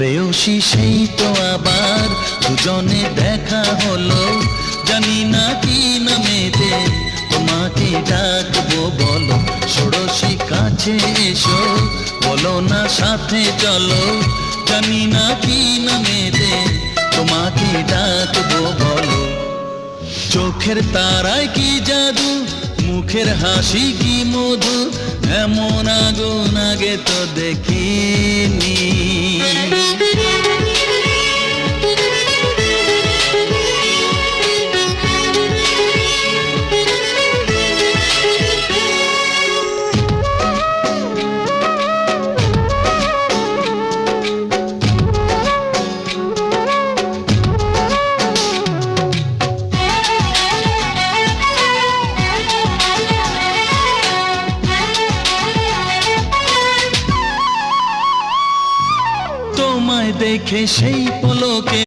প্রেয়সী, সেই তো আবার দুজনে দেখা হলো। জানি না কি নামেতে তোমাকে ডাকবো বলো। ষোড়শী কাছে এসো, বলো না সাথে চলো। জানি না কি নামেতে তোমাকে ডাকবো বলো। চোখের তারায় কি জাদু, মুখের হাসি কি মধু, এমন আগুন তোমায় দেখে সেই পলকে